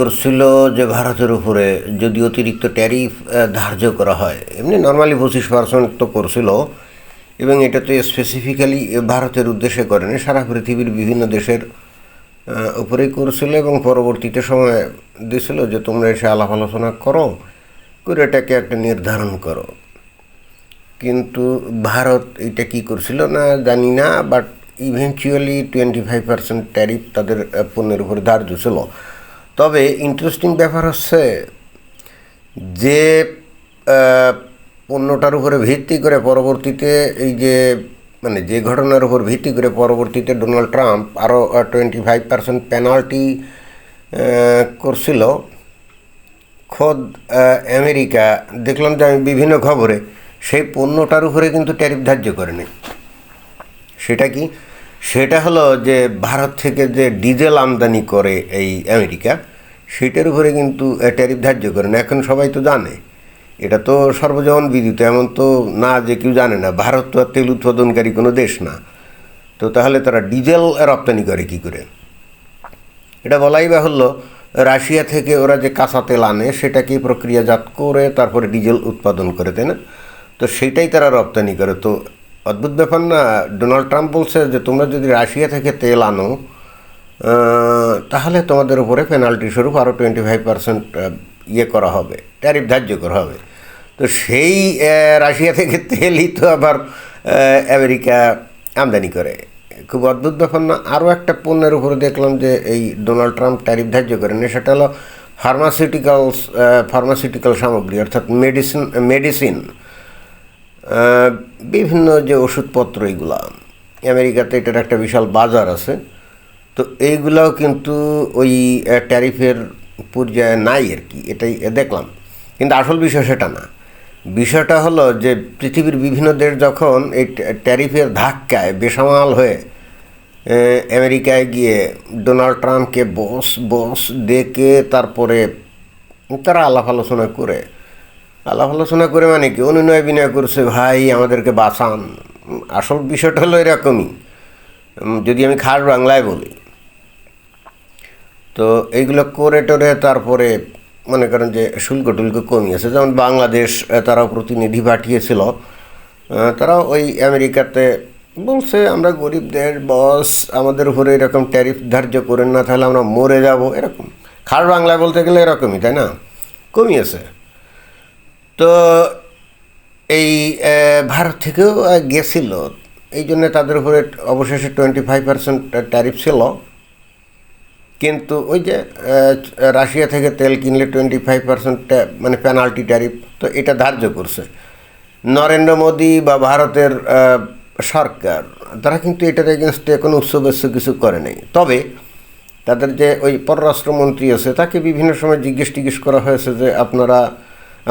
করছিল যে ভারতের উপরে যদি অতিরিক্ত ট্যারিফ ধার্য করা হয়। এমনি নর্মালি পঁচিশ পার্সেন্ট তো করছিল। এবং এটা তো স্পেসিফিক্যালি ভারতের উদ্দেশ্যে করেনি, সারা পৃথিবীর বিভিন্ন দেশের উপরেই করছিল এবং পরবর্তীতে সময় দিছিল যে তোমরা এসে আলাপ আলোচনা করো, করে এটাকে একটা নির্ধারণ করো। কিন্তু ভারত এটা কি করছিল না জানি না but eventually twenty five percent tariff তাদের পণ্যের উপরে ধার্য ছিল। তবে ইন্টারেস্টিং ব্যাপার হচ্ছে যে পণ্যটার উপরে ভিত্তি করে পরবর্তীতে এই যে মানে যে ঘটনার উপর ভিত্তি করে পরবর্তীতে ডোনাল্ড ট্রাম্প আরও টোয়েন্টি ফাইভ পার্সেন্ট পেনাল্টি করছিল। খোদ আমেরিকা, দেখলাম যে আমি বিভিন্ন খবরে সেই পণ্যটার উপরে কিন্তু ট্যারিফ ধার্য করেনি। সেটা কি? সেটা হলো যে, ভারত থেকে যে ডিজেল আমদানি করে এই আমেরিকা সেটার উপরে কিন্তু ট্যারিফ ধার্য করে না। এখন সবাই তো জানে। এটা তো সর্বজন বিদিত। এমন তো না যে কেউ জানে না। ভারত তো তেল উৎপাদনকারী কোনো দেশ না। তো তাহলে তারা ডিজেল রপ্তানি করে কি করে? এটা বলাই বাহুল্য, রাশিয়া থেকে ওরা যে কাঁচা তেল আনে, সেটাকে প্রক্রিয়াজাত করে তারপরে ডিজেল উৎপাদন করে, তাই না? তো সেটাই তারা রপ্তানি করে। তো অদ্ভুত ব্যাপার না, ডোনাল্ড ট্রাম্প বলছে যে, তোমরা যদি রাশিয়া থেকে তেল আনো তাহলে তোমাদের উপরে পেনাল্টি স্বরূপ আরও টোয়েন্টি ফাইভ পার্সেন্ট ইয়ে করা হবে ট্যারিফ ধার্য করা হবে। তো সেই রাশিয়া থেকে তেলই তো আবার আমেরিকা আমদানি করে। খুব অদ্ভুত ব্যাপার না আরও একটা পণ্যের উপরে দেখলাম যে এই ডোনাল্ড ট্রাম্প ট্যারিফ ধার্য করেন সেটা হলো ফার্মাসিউটিক্যালস ফার্মাসিউটিক্যাল সামগ্রী, অর্থাৎ মেডিসিন মেডিসিন বিভিন্ন যে ওষুধপত্র এইগুলা আমেরিকাতে এটার একটা বিশাল বাজার আছে। তো এইগুলাও কিন্তু ওই ট্যারিফের পর্যায়ে নাই আর কি, এটাই দেখলাম। কিন্তু আসল বিষয় সেটা না। বিষয়টা হলো যে পৃথিবীর বিভিন্ন দেশ যখন এই ট্যারিফের ধাক্কায় বেসামাল হয়ে আমেরিকায় গিয়ে ডোনাল্ড ট্রাম্পকে বস বস ডেকে তারপরে তারা আলাপ আলোচনা করে। আলাপ আলোচনা করে মানে কি অনুনয় বিনয় করছে, ভাই, আমাদেরকে বাঁচান। আসল বিষয়টা হলো এরকমই। যদি আমি খাস বাংলায় বলি তো এইগুলো করে টোরে তারপরে মনে করেন যে শুল্ক টুল্ক কমিয়েছে যেমন বাংলাদেশ তারাও প্রতিনিধি পাঠিয়েছিল। তারাও ওই আমেরিকাতে বলছে, আমরা গরিব দেশ, বস, আমাদের উপরে এরকম ট্যারিফ ধার্য করেন না, তাহলে আমরা মরে যাব। এরকম। খাস বাংলায় বলতে গেলে এরকমই, তাই না? কমিয়েছে তো এই ভারত থেকেও গেছিল। এই জন্য তাদের উপরে অবশেষে টোয়েন্টি ফাইভ পার্সেন্ট ট্যারিফ ছিল। কিন্তু ওই যে রাশিয়া থেকে তেল কিনলে টোয়েন্টি ফাইভ পার্সেন্ট মানে পেনাল্টি ট্যারিফ তো এটা ধার্য করছে। নরেন্দ্র মোদী বা ভারতের সরকার, তারা কিন্তু এটার এগেনস্টে কোনো উৎসবেস্য কিছু করে নাই। তবে তাদের যে ওই পররাষ্ট্রমন্ত্রী আছে, তাকে বিভিন্ন সময় জিজ্ঞেস টিজ্ঞেস করা হয়েছে যে আপনারা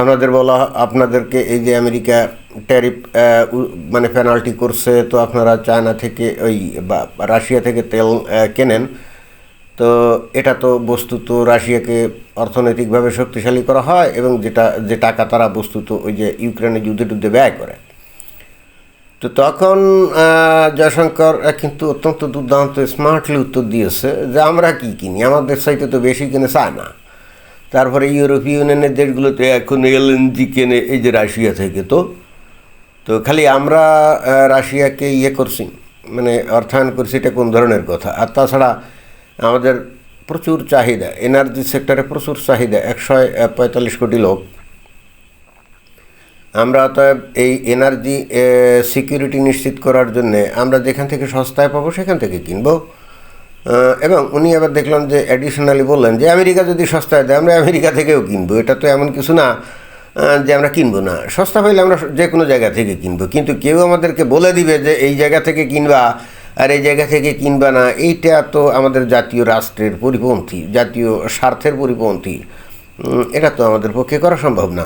আপনাদের বলা, আপনাদেরকে এই যে আমেরিকা ট্যারিফ মানে পেনাল্টি করছে, তো আপনারা চায়না থেকে ওই বা, রাশিয়া থেকে তেল কেনেন তো এটা তো বস্তুত রাশিয়াকে অর্থনৈতিকভাবে শক্তিশালী করা হয় এবং যেটা, যে টাকা তারা বস্তুত ওই যে ইউক্রেনের যুদ্ধে টুদ্ধে ব্যয় করে। তো তখন জয়শঙ্কর কিন্তু অত্যন্ত দুর্দান্ত স্মার্টলি উত্তর দিয়েছে যে আমরা কি কিনি? আমাদের সাইতে তো বেশি কিনে চায় না তারপরে ইউরোপীয় ইউনিয়নের দেশগুলোতে এখন এলএনজি কেনে, এই যে রাশিয়া থেকে তো। তো খালি আমরা রাশিয়াকে ইয়ে করছি মানে অর্থায়ন করছি এটা কোন ধরনের কথা? আর তাছাড়া আমাদের প্রচুর চাহিদা এনার্জি সেক্টরে প্রচুর চাহিদা একশো পঁয়তাল্লিশ কোটি লোক। আমরা অতএব এই এনার্জি সিকিউরিটি নিশ্চিত করার জন্য আমরা যেখান থেকে সস্তায় পাবো সেখান থেকে কিনবো। এবং উনি আবার দেখলাম যে অ্যাডিশনালি বললেন যে আমেরিকা যদি সস্তায় দেয়, আমরা আমেরিকা থেকেও কিনবো। এটা তো এমন কিছু না যে আমরা কিনবো না। সস্তা পাইলে আমরা যে কোনো জায়গা থেকে কিনবো। কিন্তু কেউ আমাদেরকে বলে দিবে যে এই জায়গা থেকে কিনবা আর এই জায়গা থেকে কিনবা না, এইটা তো আমাদের জাতীয় রাষ্ট্রের পরিপন্থী, জাতীয় স্বার্থের পরিপন্থী। এটা তো আমাদের পক্ষে করা সম্ভব না।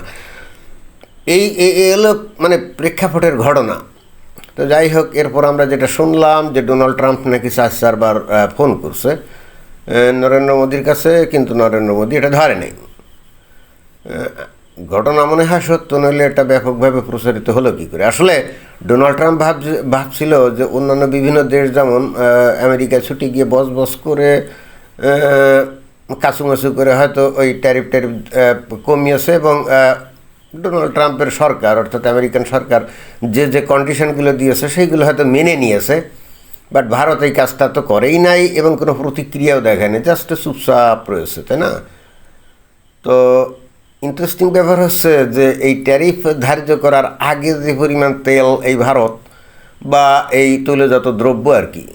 এই এ- এ হলো মানে প্রেক্ষাপটের ঘটনা। তো যাই হোক, এরপর আমরা যেটা শুনলাম যে ডোনাল্ড ট্রাম্প নাকি চার, চারবার ফোন করছে। নরেন্দ্র মোদীর কাছে, কিন্তু নরেন্দ্র মোদী এটা ধরে নেই ঘটনা মনে হয় সত্য, নইলে এটা ব্যাপকভাবে প্রচারিত হলো কী করে? আসলে ডোনাল্ড ট্রাম্প ভাব ভাবছিল যে অন্যান্য বিভিন্ন দেশ যেমন আহ, আমেরিকায় ছুটি গিয়ে বস বস করে কাছুমাছু করে হয়তো ওই ট্যারিফ ট্যারিফ কমিয়েছে এবং ডোনাল্ড ট্রাম্পের সরকার অর্থাৎ আমেরিকান সরকার যে যে কন্ডিশনগুলো দিয়েছে সেইগুলো হয়তো মেনে নিয়েছে। বাট ভারত এই কাজটা তো করেই নাই এবং কোনো প্রতিক্রিয়াও দেখায়নি জাস্ট চুপচাপ রয়েছে তাই না? তো ইন্টারেস্টিং ব্যাপার হচ্ছে যে এই ট্যারিফ ধার্য করার আগে যে পরিমাণ তেল এই ভারত বা এই তৈলজাত দ্রব্য আর কি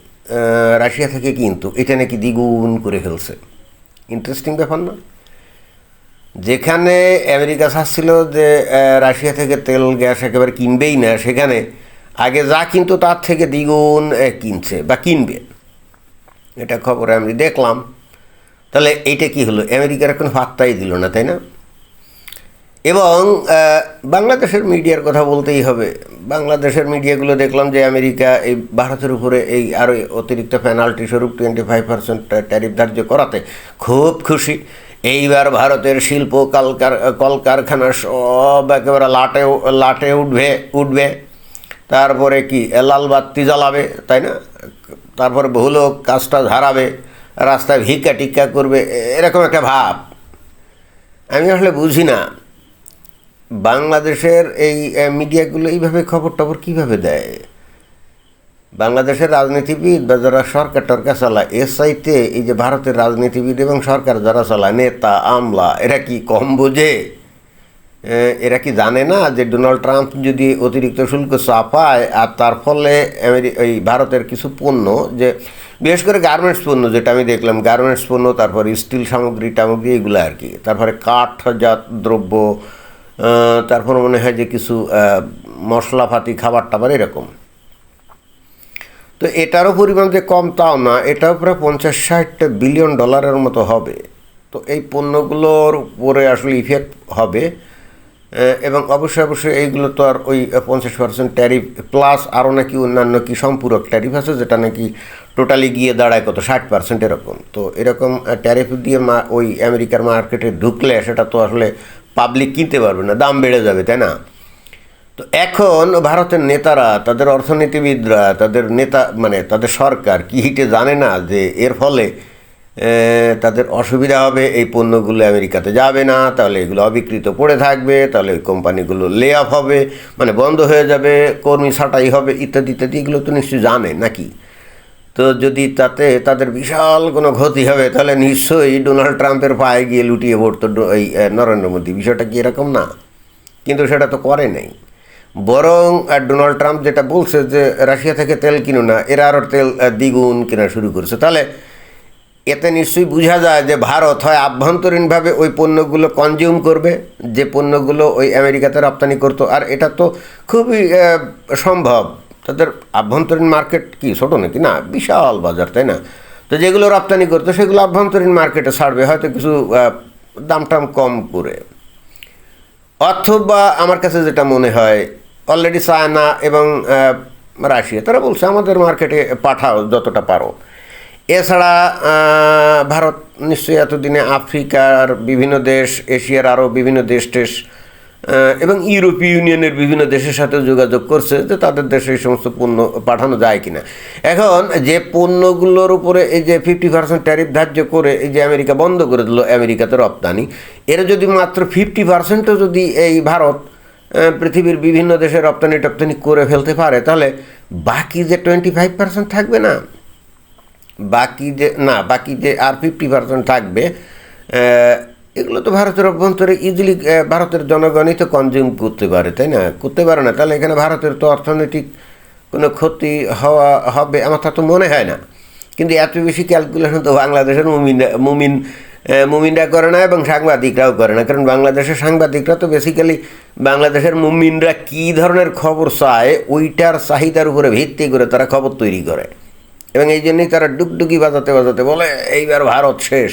রাশিয়া থেকে কিন্তু এটা নাকি দ্বিগুণ করে ফেলছে। ইন্টারেস্টিং ব্যাপার না? যেখানে আমেরিকা চাচ্ছিল যে রাশিয়া থেকে তেল, গ্যাস একেবারে কিনবেই না, সেখানে আগে যা কিন্তু তার থেকে দ্বিগুণ কিনছে বা কিনবে। এটা খবরে আমি দেখলাম। তাহলে এইটা কি হলো? আমেরিকার কোনো পাত্তাই দিল না, তাই না? এবং বাংলাদেশের মিডিয়ার কথা বলতেই হবে। বাংলাদেশের মিডিয়াগুলো দেখলাম যে আমেরিকা এই ভারতের উপরে এই আরও অতিরিক্ত পেনাল্টি স্বরূপ টোয়েন্টি ফাইভ পার্সেন্ট ট্যারিফ ধার্য করাতে খুব খুশি। এইবার ভারতের শিল্প কালকার, কলকারখানা সব একেবারে লাটে লাটে উঠবে উঠবে। তারপরে কি, লাল বাতি জ্বালাবে, তাই না? তারপর বহু লোক কাজটা হারাবে রাস্তায় ভিক্ষা টিক্কা করবে এরকম একটা ভাব। আমি আসলে বুঝি না। বাংলাদেশের এই মিডিয়াগুলো এইভাবে খবর টবর কীভাবে দেয়? বাংলাদেশের রাজনীতিবিদ বা যারা সরকার টরকার চালায়, এর সাইতে এই যে ভারতের রাজনীতিবিদ এবং সরকার যারা চালায়, নেতা, আমলা, এরা কি কম বোঝে? এরা কি জানে না যে ডোনাল্ড ট্রাম্প যদি অতিরিক্ত শুল্ক চাপায় আর তার ফলে এই ভারতের কিছু পণ্য যে, বিশেষ করে গার্মেন্টস পণ্য যেটা আমি দেখলাম, গার্মেন্টস পণ্য, তারপর স্টিল সামগ্রী টামগ্রী এগুলো আর কি। তারপরে কাঠজাত দ্রব্য তারপর মনে হয় যে কিছু মশলাপাতি খাবার টাবার এরকম। তো এটারও পরিমাণ যে কম তাও না, এটাও প্রায় পঞ্চাশ ষাট বিলিয়ন ডলারের মতো হবে। তো এই পণ্যগুলোর উপরে আসলে ইফেক্ট হবে। এবং অবশ্যই অবশ্যই এইগুলো তো আর ওই পঞ্চাশ পার্সেন্ট ট্যারিফ প্লাস আরও নাকি অন্যান্য কি সম্পূরক ট্যারিফ আছে, যেটা নাকি টোটালি গিয়ে দাঁড়ায় কত, ষাট পার্সেন্ট এরকম। তো এরকম ট্যারিফ দিয়ে মা ওই আমেরিকার মার্কেটে ঢুকলে সেটা তো আসলে পাবলিক কিনতে পারবে না, দাম বেড়ে যাবে, তাই না? তো এখন ভারতের নেতারা, তাদের অর্থনীতিবিদরা, তাদের নেতা মানে তাদের সরকার কি হিটে জানে না যে এর ফলে তাদের অসুবিধা হবে, এই পণ্যগুলো আমেরিকাতে যাবে না, তাহলে এগুলো অবিকৃত পড়ে থাকবে, তাহলে ওই কোম্পানিগুলো লে অফ হবে মানে বন্ধ হয়ে যাবে, কর্মী ছাঁটাই হবে, ইত্যাদি ইত্যাদি, এগুলো তো নিশ্চয়ই জানে, নাকি? তো যদি তাতে তাদের বিশাল কোনো ক্ষতি হবে তাহলে নিশ্চয়ই ডোনাল্ড ট্রাম্পের পায়ে গিয়ে লুটিয়ে পড়তো এই নরেন্দ্র মোদী। বিষয়টা কি এরকম না? কিন্তু সেটা তো করে নাই। বরং আহ, ডোনাল্ড ট্রাম্প যেটা বলছে যে রাশিয়া থেকে তেল কিনো না এরা আরও তেল দ্বিগুণ কেনা শুরু করেছে। তাহলে এতে নিশ্চয়ই বোঝা যায় যে ভারত হয় আভ্যন্তরীণভাবে ওই পণ্যগুলো কনজিউম করবে যে পণ্যগুলো ওই আমেরিকাতে রপ্তানি করতো। আর এটা তো খুবই সম্ভব। তাদের আভ্যন্তরীণ মার্কেট কি? ছোটো নাকি? না, বিশাল বাজার, তাই না? তো যেগুলো রপ্তানি করতো, সেগুলো আভ্যন্তরীণ মার্কেটে ছাড়বে, হয়তো কিছু দাম টাম কম করে। অথবা আমার কাছে যেটা মনে হয় অলরেডি চায়না এবং রাশিয়া, তারা বলছে আমাদের মার্কেটে পাঠাও যতটা পারো। এছাড়া ভারত নিশ্চয়ই এতদিনে আফ্রিকার বিভিন্ন দেশ, এশিয়ার আরও বিভিন্ন দেশ টেশ এবং ইউরোপীয় ইউনিয়নের বিভিন্ন দেশের সাথে যোগাযোগ করছে যে তাদের দেশে এই সমস্ত পণ্য পাঠানো যায় কিনা। এখন যে পণ্যগুলোর উপরে এই যে ফিফটি পার্সেন্ট ট্যারিফ ধার্য করে এই যে আমেরিকা বন্ধ করে দিল, আমেরিকাতে রপ্তানি, এরা যদি মাত্র ফিফটি পার্সেন্টও যদি এই ভারত পৃথিবীর বিভিন্ন দেশে রপ্তানি টপ্তানি করে ফেলতে পারে, তাহলে বাকি যে টোয়েন্টি ফাইভ পার্সেন্ট থাকবে না? বাকি যে, না, বাকি যে আর ফিফটি পার্সেন্ট থাকবে এগুলো তো ভারতের অভ্যন্তরে ইজিলি ভারতের জনগণই তো কনজিউম করতে পারে, তাই না? করতে পারে না। তাহলে এখানে ভারতের তো অর্থনৈতিক কোনো ক্ষতি হওয়া হবে, আমার তা তো মনে হয় না। কিন্তু এত বেশি ক্যালকুলেশন তো বাংলাদেশের মুমিন মুমিন মুমিনরা করে না এবং সাংবাদিকরাও করে না। কারণ বাংলাদেশের সাংবাদিকরা তো বেসিক্যালি বাংলাদেশের মুমিনরা কী ধরনের খবর চায়, ওইটার চাহিদার উপরে ভিত্তি করে তারা খবর তৈরি করে। এবং এই জন্যই তারা ডুগডুগি বাজাতে বাজাতে বলে, এইবার ভারত শেষ।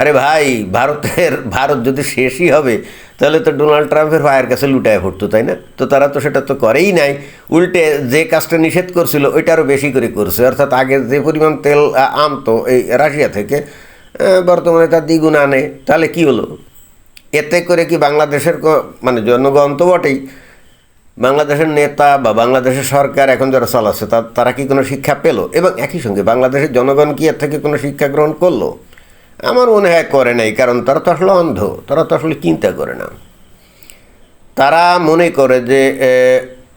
আরে ভাই, ভারতের, ভারত যদি শেষই হবে, তাহলে তো ডোনাল্ড ট্রাম্পের পায়ের কাছে লুটায় পড়তো, তাই না? তো তারা তো সেটা তো করেই নাই। উল্টে যে কাজটা নিষেধ করছিল, ওইটা আরও বেশি করে করছে। অর্থাৎ আগে যে পরিমাণ তেল আনতো এই রাশিয়া থেকে বর্তমানে তার দ্বিগুণ আনে। তাহলে কি হলো? এতে করে কি বাংলাদেশের মানে জনগণ তো বটেই। বাংলাদেশের নেতা বা বাংলাদেশের সরকার এখন যারা চালাচ্ছে তারা কি কোনো শিক্ষা পেল? এবং একই সঙ্গে বাংলাদেশের জনগণ কি এর থেকে কোনো শিক্ষা গ্রহণ করল? আমার মনে হয় করে নাই, কারণ তারা তো আসলে অন্ধ, তারা তো আসলে চিন্তা করে না। তারা মনে করে যে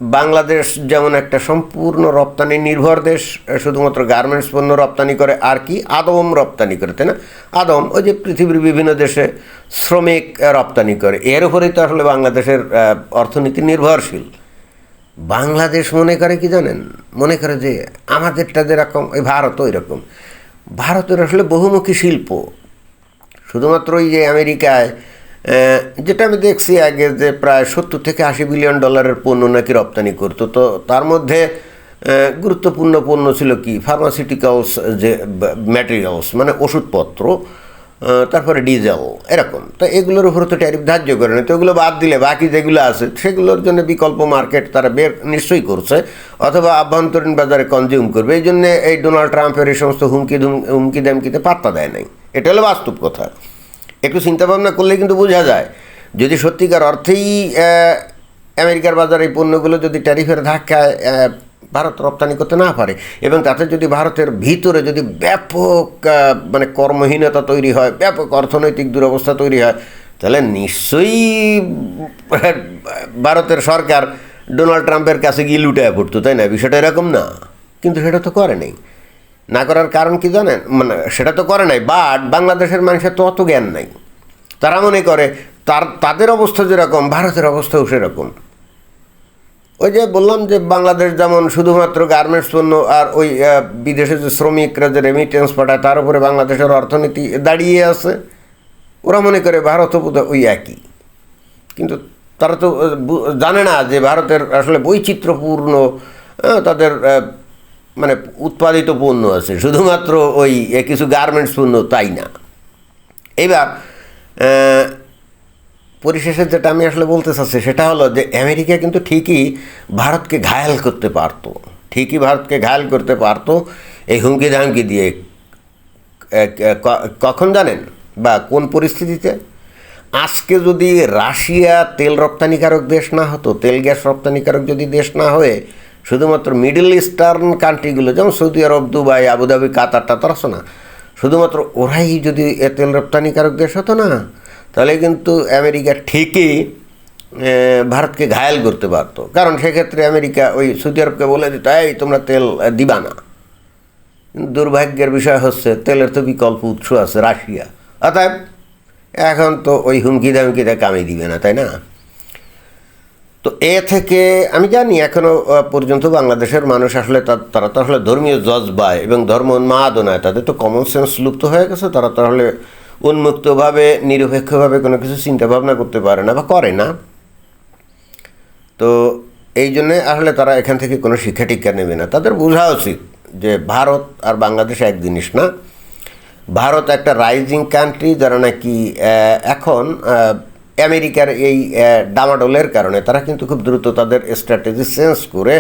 বাংলাদেশ যেমন একটা সম্পূর্ণ রপ্তানি নির্ভর দেশ, শুধুমাত্র গার্মেন্টস পণ্য রপ্তানি করে, আর কি আদম রপ্তানি করে, তাই না? আদম, ওই যে পৃথিবীর বিভিন্ন দেশে শ্রমিক রপ্তানি করে। এর উপরেই তো আসলে বাংলাদেশের অর্থনীতি নির্ভরশীল। বাংলাদেশ মনে করে কি জানেন? মনে করে যে আমাদেরটা যেরকম ওই ভারত ওই রকম ভারতের আসলে বহুমুখী শিল্প। শুধুমাত্র ওই যে আমেরিকায় যেটা আমি দেখছি আগে যে প্রায় সত্তর থেকে আশি বিলিয়ন ডলারের পণ্য নাকি রপ্তানি করতো, তো তার মধ্যে গুরুত্বপূর্ণ পণ্য ছিল কি? ফার্মাসিউটিক্যালস যে ম্যাটেরিয়ালস মানে ওষুধপত্র তারপরে ডিজেল এরকম। তো এগুলোর উপরে তো ট্যারিফ ধার্য করে না, তো এগুলো বাদ দিলে বাকি যেগুলো আছে, সেগুলোর জন্য বিকল্প মার্কেট তারা বের নিশ্চয়ই করছে, অথবা আভ্যন্তরীণ বাজারে কনজিউম করবে। এই জন্য এই ডোনাল্ড ট্রাম্পের এই সমস্ত হুমকি হুমকি দামকিতে পাত্তা দেয় নাই। এটা হলো বাস্তব কথা। একটু চিন্তা ভাবনা করলে কিন্তু বোঝা যায়। যদি সত্যিকার অর্থেই আমেরিকার বাজারে এই পণ্যগুলো যদি ট্যারিফের ধাক্কায় ভারত রপ্তানি করতে না পারে এবং তাতে যদি ভারতের ভিতরে যদি ব্যাপক মানে কর্মহীনতা তৈরি হয়, ব্যাপক অর্থনৈতিক দুরবস্থা তৈরি হয়, তাহলে নিশ্চয়ই ভারতের সরকার ডোনাল্ড ট্রাম্পের কাছে গিয়ে লুটায় পড়তো, তাই না? বিষয়টা এরকম না। কিন্তু সেটা তো করে নেই। না করার কারণ কি জানেন? মানে সেটা তো করে নাই বাট বাংলাদেশের মানুষের তো অত জ্ঞান নাই। তারা মনে করে তার, তাদের অবস্থা যেরকম, ভারতের অবস্থাও সেরকম। ওই যে বললাম যে বাংলাদেশ যেমন শুধুমাত্র গার্মেন্টস পণ্য আর ওই বিদেশে যে শ্রমিকরা যে রেমিটেন্স পাঠায়, তার উপরে বাংলাদেশের অর্থনীতি দাঁড়িয়ে আছে। ওরা মনে করে বোধহয় ওই একই। কিন্তু তারা তো জানে না যে ভারতের আসলে বৈচিত্র্যপূর্ণ তাদের মানে উৎপাদিত পণ্য আছে, শুধুমাত্র ওই কিছু গার্মেন্টস পণ্য তাই না? এবার পরিশেষে যেটা আমি আসলে বলতে চাচ্ছি, সেটা হলো যে আমেরিকা কিন্তু ঠিকই ভারতকে ঘায়াল করতে পারতো, ঠিকই ভারতকে ঘায়াল করতে পারতো, এই হুমকি ধামকি দিয়ে কখন জানেন বা কোন পরিস্থিতিতে? আজকে যদি রাশিয়া তেল রপ্তানিকারক দেশ না হতো, তেল গ্যাস রপ্তানিকারক যদি দেশ না হয়ে শুধুমাত্র মিডল ইস্টার্ন কান্ট্রিগুলো, যেমন Saudi Arab, Dubai, Abu Dhabi, Qatar, টাতার না? শুধুমাত্র ওরাই যদি এ তেল রপ্তানিকারক দেশ হতো না, তাহলে কিন্তু আমেরিকা ঠিকই ভারতকে ঘায়াল করতে পারতো। কারণ সেক্ষেত্রে আমেরিকা ওই সৌদি আরবকে বলে দিত, এই, তোমরা তেল দিবা না। দুর্ভাগ্যের বিষয় হচ্ছে, তেলের তো বিকল্প উৎস আছে রাশিয়া। অতএব এখন তো ওই হুমকি দামকিটা কামে দিবে না, তাই না? তো এ থেকে আমি জানি এখনও পর্যন্ত বাংলাদেশের মানুষ আসলে তারা তো আসলে ধর্মীয় জজবায় এবং ধর্ম উন্মাদনায় তাদের তো কমন সেন্স লুপ্ত হয়ে গেছে, তারা তো আসলে উন্মুক্তভাবে, নিরপেক্ষভাবে কোনো কিছু চিন্তা ভাবনা করতে পারে না বা করে না। তো এই জন্যে আসলে তারা এখান থেকে কোনো শিক্ষা টিক্ষা নেবে না। তাদের বোঝা উচিত যে ভারত আর বাংলাদেশ এক জিনিস না। ভারত একটা রাইজিং কান্ট্রি যারা নাকি এখন আমেরিকার এই ডামাডোলের কারণে তারা কিন্তু খুব দ্রুত তাদের স্ট্র্যাটেজি চেঞ্জ করে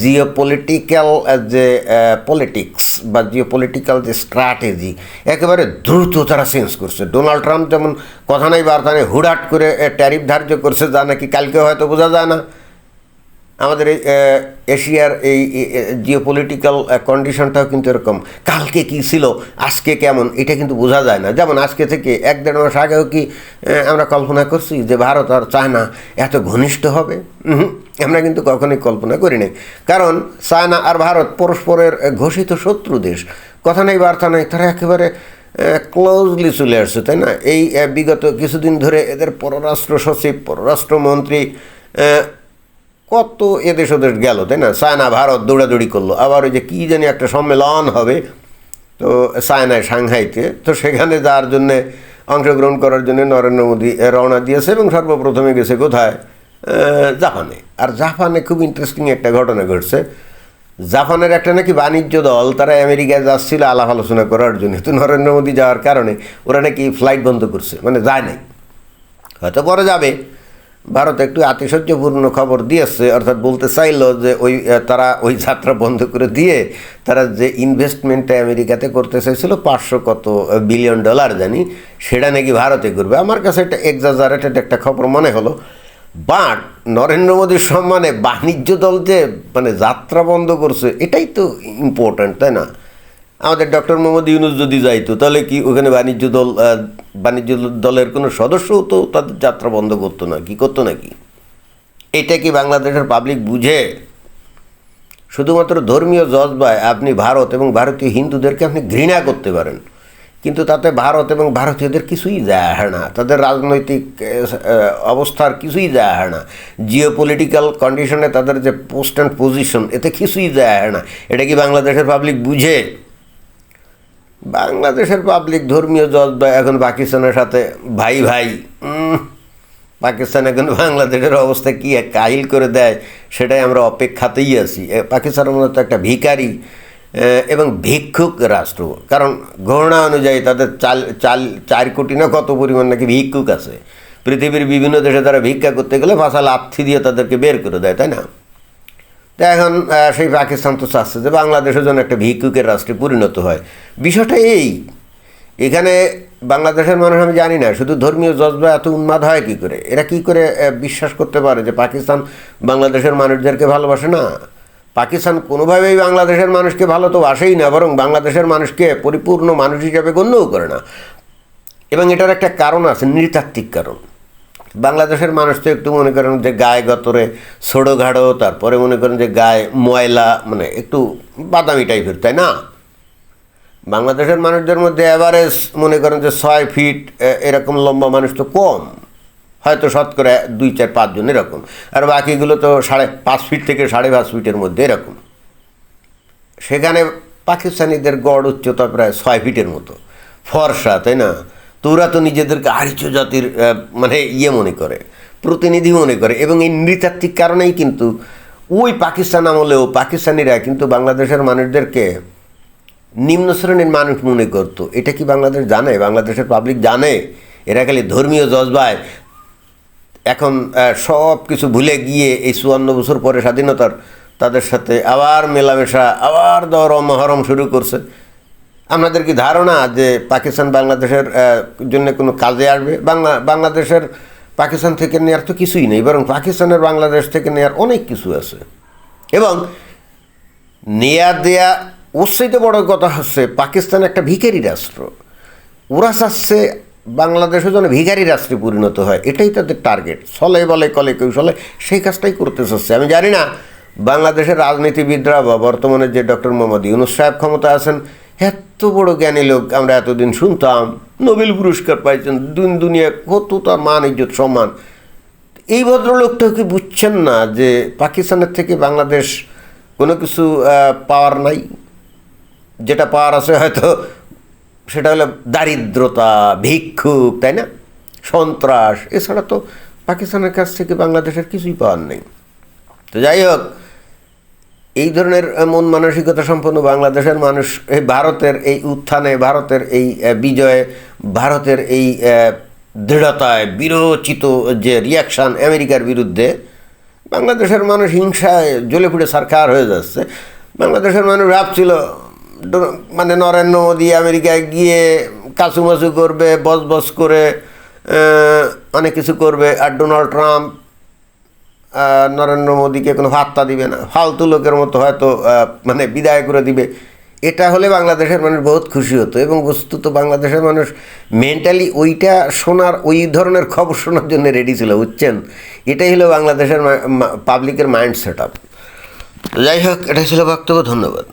জিও পলিটিক্যাল যে পলিটিক্স বা জিও পলিটিক্যাল যে স্ট্র্যাটেজি একেবারে দ্রুত তারা চেঞ্জ করছে। ডোনাল্ড ট্রাম্প যেমন কথা নাই বার্তা নেই হুডাট করে ট্যারিফ ধার্য করছে, যা নাকি কালকে হয়তো বোঝা যায় না। আমাদের এই এশিয়ার এই জিও পলিটিক্যাল কন্ডিশনটাও কিন্তু এরকম। কালকে কি ছিল? আজকে কেমন? এটা কিন্তু বোঝা যায় না। যেমন আজকে থেকে এক দেড় মাস আগেও কি আমরা কল্পনা করছি যে ভারত আর চায়না এত ঘনিষ্ঠ হবে? আমরা কিন্তু কখনোই কল্পনা করি নাই। কারণ চায়না আর ভারত পরস্পরের ঘোষিত শত্রু দেশ। কথা নেই, বার্তা নেই, তারা একেবারে ক্লোজলি চলে আসছে, তাই না? এই বিগত কিছুদিন ধরে এদের পররাষ্ট্র সচিব, পররাষ্ট্রমন্ত্রী কত এদেশ ওদেশ গেল, তাই না? চায়না ভারত দৌড়াদৌড়ি করল। আবার ওই যে কী জানি একটা সম্মেলন হবে, তো চায়নায় সাংহাইতে। তো সেখানে যাওয়ার জন্যে অংশগ্রহণ করার জন্য নরেন্দ্র মোদী রওনা দিয়েছে এবং সর্বপ্রথমে গেছে কোথায়? জাপানে। আর জাপানে খুব ইন্টারেস্টিং একটা ঘটনা ঘটছে। জাপানের একটা নাকি বাণিজ্য দল, তারা আমেরিকায় যাচ্ছিল আলাপ আলোচনা করার জন্য। তো নরেন্দ্র মোদী যাওয়ার কারণে ওরা নাকি ফ্লাইট বন্ধ করছে মানে যায় নাই। হয়তো পরে যাবে। ভারত একটু আতিশয্যপূর্ণ খবর দিয়েছে, অর্থাৎ বলতে চাইলো যে ওই তারা ওই যাত্রা বন্ধ করে দিয়ে তারা যে ইনভেস্টমেন্টটা আমেরিকাতে করতে চাইছিল, পাঁচশো কত বিলিয়ন ডলার জানি, সেটা নাকি ভারতে করবে আমার কাছে একটা এক্সাজারেটেড একটা খবর মনে হলো। বাট নরেন্দ্র মোদীর সম্মানে বাণিজ্য দল যে মানে যাত্রা বন্ধ করছে, এটাই তো ইম্পর্ট্যান্ট তাই না? আমাদের ডক্টর মোহাম্মদ ইউনুস যদি যাইতো, তাহলে কি ওখানে বাণিজ্য দল বাণিজ্য দলের কোনো সদস্যও তো তাদের যাত্রা বন্ধ করতো না, কি করতো নাকি? এটা কি বাংলাদেশের পাবলিক বুঝে? শুধুমাত্র ধর্মীয় জজবায় আপনি ভারত এবং ভারতীয় হিন্দুদেরকে আপনি ঘৃণা করতে পারেন, কিন্তু তাতে ভারত এবং ভারতীয়দের কিছুই যায় না, তাদের রাজনৈতিক অবস্থার কিছুই যায় না জিও পলিটিক্যাল কন্ডিশনে তাদের যে পোস্ট অ্যান্ড পজিশন এতে কিছুই যায় না, এটা কি বাংলাদেশের পাবলিক বুঝে? বাংলাদেশের পাবলিক ধর্মীয় জজবা এখন পাকিস্তানের সাথে ভাই ভাই পাকিস্তান এখন বাংলাদেশের অবস্থা কি কাহিল করে দেয় সেটাই আমরা অপেক্ষাতেই আছি। এ, পাকিস্তানের মতো একটা ভিখারি এ, এবং ভিক্ষুক রাষ্ট্র। কারণ গণনা অনুযায়ী তাদের চাল চাল চার কোটি না কত পরিমাণ নাকি ভিক্ষুক আছে। পৃথিবীর বিভিন্ন দেশে তারা ভিক্ষা করতে গেলে ফাঁসা লাথি দিয়ে তাদেরকে বের করে দেয় তাই না? তো এখন সেই পাকিস্তান তো চাচ্ছে যে বাংলাদেশের জন্য একটা ভিক্ষুকের রাষ্ট্রে পরিণত হয়। বিষয়টা এই, এখানে বাংলাদেশের মানুষ আমি জানি না, শুধু ধর্মীয় জজবা এত উন্মাদ হয় কি করে? এরা কি করে বিশ্বাস করতে পারে যে পাকিস্তান বাংলাদেশের মানুষদেরকে ভালোবাসে? না। পাকিস্তান কোনোভাবেই বাংলাদেশের মানুষকে ভালো তো আসেই না, বরং বাংলাদেশের মানুষকে পরিপূর্ণ মানুষ হিসাবে গণ্যও করে না। এবং এটার একটা কারণ আছে, নৃতাত্ত্বিক কারণ। বাংলাদেশের মানুষ তো একটু মনে করেন যে গায়ে গতরে ছোটো ঘাড়ো, তারপরে মনে করেন যে গায়ে ময়লা মানে একটু বাদামি টাইপের, তাই না? বাংলাদেশের মানুষদের মধ্যে অ্যাভারেজ মনে করেন যে ছয় ফিট এরকম লম্বা মানুষ তো কম। হয়তো শতকরা দুই, চার পাঁচজন এরকম। আর বাকিগুলো তো সাড়ে পাঁচ ফিট থেকে সাড়ে পাঁচ ফিটের মধ্যে এরকম। সেখানে পাকিস্তানিদের গড় উচ্চতা প্রায় ছয় ফিটের মতো। ফর্সা, তাই না? তোরা তো নিজেদেরকে আর্য জাতির মানে ইয়ে মনে করে, প্রতিনিধি মনে করে, এবং এই নৃতাত্ত্বিক কারণেই কিন্তু ওই পাকিস্তান আমলেও পাকিস্তানিরা কিন্তু বাংলাদেশের মানুষদেরকে নিম্ন শ্রেণির মানুষ মনে করতো। এটা কি বাংলাদেশ জানে? বাংলাদেশের পাবলিক জানে? এরা খালি ধর্মীয় জজবায়। এখন সব কিছু ভুলে গিয়ে এই চুয়ান্ন বছর পরে স্বাধীনতার তাদের সাথে আবার মেলামেশা, আবার দর মহরম শুরু করছে। আপনাদের কি ধারণা যে পাকিস্তান বাংলাদেশের জন্য কোনো কাজে আসবে? বাংলা, বাংলাদেশের পাকিস্তান থেকে নেওয়ার তো কিছুই নেই, বরং পাকিস্তানের বাংলাদেশ থেকে নেওয়ার অনেক কিছু আছে। এবং নেয়া দেয়া, ওর বড় কথা হচ্ছে পাকিস্তান একটা ভিখারি রাষ্ট্র। ওরা চাচ্ছে বাংলাদেশের জন্য ভিখারি রাষ্ট্রে পরিণত হয়, এটাই তাদের টার্গেট ছলে বলে, কলে কৌশলে সেই কাজটাই করতে চাচ্ছে। আমি জানি না, বাংলাদেশের রাজনীতিবিদরা বা বর্তমানে যে ডক্টর মোহাম্মদ ইউনুস সাহেব ক্ষমতা আছেন এত বড় জ্ঞানী লোক আমরা এতদিন শুনতাম, নোবেল পুরস্কার পাইছেন, দিন দুনিয়া কত তার মান, ইজ্জত, সম্মান। এই ভদ্রলোকটা কি বুঝছেন না যে পাকিস্তানের থেকে বাংলাদেশ কোনো কিছু পাওয়ার নাই? যেটা পাওয়ার আছে হয়তো, সেটা হলো দারিদ্রতা, ভিক্ষুক, তাই না? সন্ত্রাস, এছাড়া তো পাকিস্তানের কাছ থেকে বাংলাদেশের কিছুই পাওয়ার নেই। তো যাই হোক এই ধরনের মন মানসিকতা সম্পন্ন বাংলাদেশের মানুষ এই ভারতের এই উত্থানে, ভারতের এই বিজয়ে, ভারতের এই দৃঢ়তায় বিরোচিত যে রিয়াকশান আমেরিকার বিরুদ্ধে, বাংলাদেশের মানুষ হিংসায় জ্বলে পুড়ে সারকার হয়ে যাচ্ছে। বাংলাদেশের মানুষ ভাবছিল মানে নরেন্দ্র মোদী আমেরিকায় গিয়ে কাছুমাছু করবে বস বস করে অনেক কিছু করবে, আর ডোনাল্ড ট্রাম্প নরেন্দ্র মোদীকে কোনো ভাত্তা দিবে না। ফালতু লোকের মতো হয়তো মানে বিদায় করে দিবে। এটা হলে বাংলাদেশের মানুষ বহুত খুশি হতো এবং বস্তুত বাংলাদেশের মানুষ মেন্টালি ওইটা শোনার, ওই ধরনের খবর শোনার জন্য রেডি ছিল, বুঝছেন? এটাই হলো বাংলাদেশের পাবলিকের মাইন্ড সেট আপ যাই হোক, এটাই ছিল বক্তব্য, ধন্যবাদ।